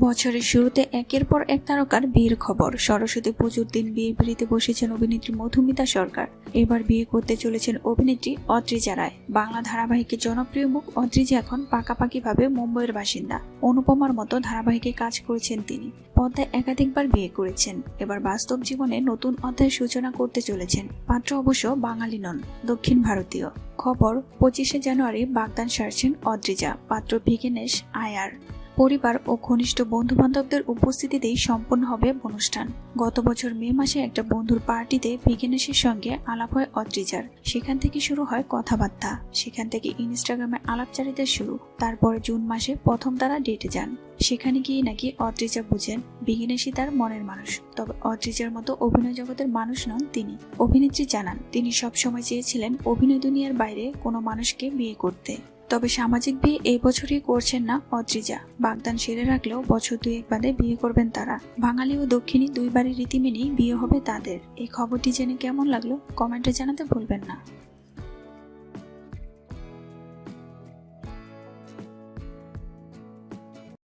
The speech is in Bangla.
বছরের শুরুতে একের পর এক তারকার বিয়ের খবর। সরস্বতী পুজোর দিন বিয়ে পিড়িতে বসেছেন অভিনেত্রী মধুমিতা সরকার। এবার বিয়ে করতে চলেছেন অভিনেত্রী অদ্রিজা রায়। বাংলা ধারাবাহিকের জনপ্রিয় মুখ অদ্রিজা এখন পাকাপাকিভাবে মুম্বইয়ের বাসিন্দা। অনুপমার মতো ধারাবাহিকে কাজ করেছেন তিনি। পদ্মায় একাধিকবার বিয়ে করেছেন। এবার বাস্তব জীবনে নতুন অধ্যায়ের সূচনা করতে চলেছেন। পাত্র অবশ্য বাঙালি নন, দক্ষিণ ভারতীয়। খবর, পঁচিশে জানুয়ারি বাগদান সারছেন অদ্রিজা। পাত্র ভিগেনেশ আয়ার পরিবার ও ঘনিষ্ঠ বন্ধু বান্ধবদের উপস্থিতিতেই সম্পন্ন হবে অনুষ্ঠান। গত বছর মে মাসে একটা বন্ধুর পার্টিতে ভিগেনেশের সঙ্গে আলাপ হয় অদ্রিজার। সেখান থেকে শুরু হয় কথাবার্তা। সেখান থেকে ইনস্টাগ্রামে আলাপচারিতা শুরু। তারপরে জুন মাসে প্রথম তারা ডেটে যান। সেখানে গিয়ে নাকি অদ্রিজা বুঝেন, বিঘিনেশই তার মনের মানুষ। তবে অদ্রিজার মতো অভিনয় জগতের মানুষ নন তিনি। অভিনেত্রী জানান, তিনি সবসময় চেয়েছিলেন অভিনয় দুনিয়ার বাইরে কোনো মানুষকে বিয়ে করতে। তবে সামাজিক বিয়ে এই বছরই করছেন না অদ্রিজা। বাগদান সেরে রাখলেও বছর দুয়েক বাদে বিয়ে করবেন তারা। বাঙালি ও দক্ষিণী দুই বাড়ির রীতি মেনেই বিয়ে হবে তাদের। এই খবরটি জেনে কেমন লাগল কমেন্টে জানাতে ভুলবেন না।